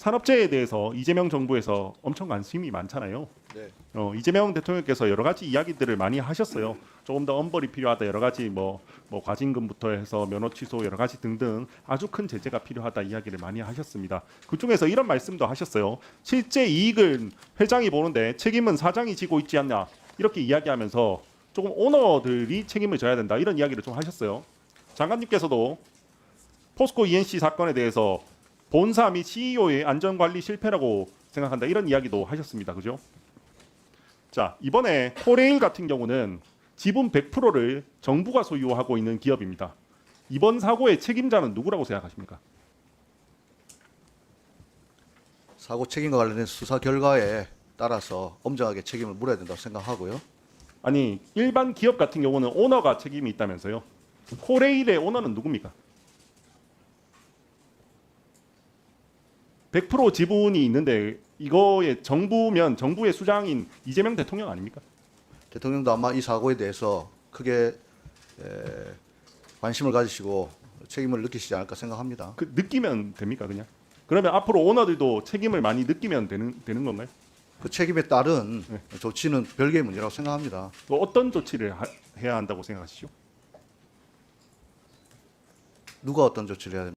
산업재해에 대해서 이재명 정부에서 엄청 관심이 많잖아요. 네. 어, 이재명 대통령께서 여러 가지 이야기들을 많이 하셨어요. 조금 더 엄벌이 필요하다 여러 가지 뭐, 뭐 과징금부터 해서 면허 취소 여러 가지 등등 아주 큰 제재가 필요하다 이야기를 많이 하셨습니다. 그 중에서 이런 말씀도 하셨어요. 실제 이익은 회장이 보는데 책임은 사장이 지고 있지 않냐 이렇게 이야기하면서 조금 오너들이 책임을 져야 된다 이런 이야기를 좀 하셨어요. 장관님께서도 포스코 ENC 사건에 대해서 본사 및 CEO의 안전관리 실패라고 생각한다 이런 이야기도 하셨습니다. 그죠? 자 이번에 코레일 같은 경우는 지분 100%를 정부가 소유하고 있는 기업입니다. 이번 사고의 책임자는 누구라고 생각하십니까? 사고 책임과 관련된 수사 결과에 따라서 엄정하게 책임을 물어야 된다고 생각하고요. 아니 일반 기업 같은 경우는 오너가 책임이 있다면서요? 코레일의 오너는 누굽니까? 100% 지분이 있는데 이거의 정부면 정부의 수장인 이재명 대통령 아닙니까? 대통령도 아마 이 사고에 대해서 크게 에, 관심을 가지시고 책임을 느끼시지 않을까 생각합니다. 그 느끼면 됩니까 그냥? 그러면 앞으로 오너들도 책임을 많이 느끼면 되는 되는 건가요? 그 책임에 따른 네. 조치는 별개의 문제라고 생각합니다. 또 어떤 조치를 하- 해야 한다고 생각하시죠? 누가 어떤 조치를 해야 됩니까?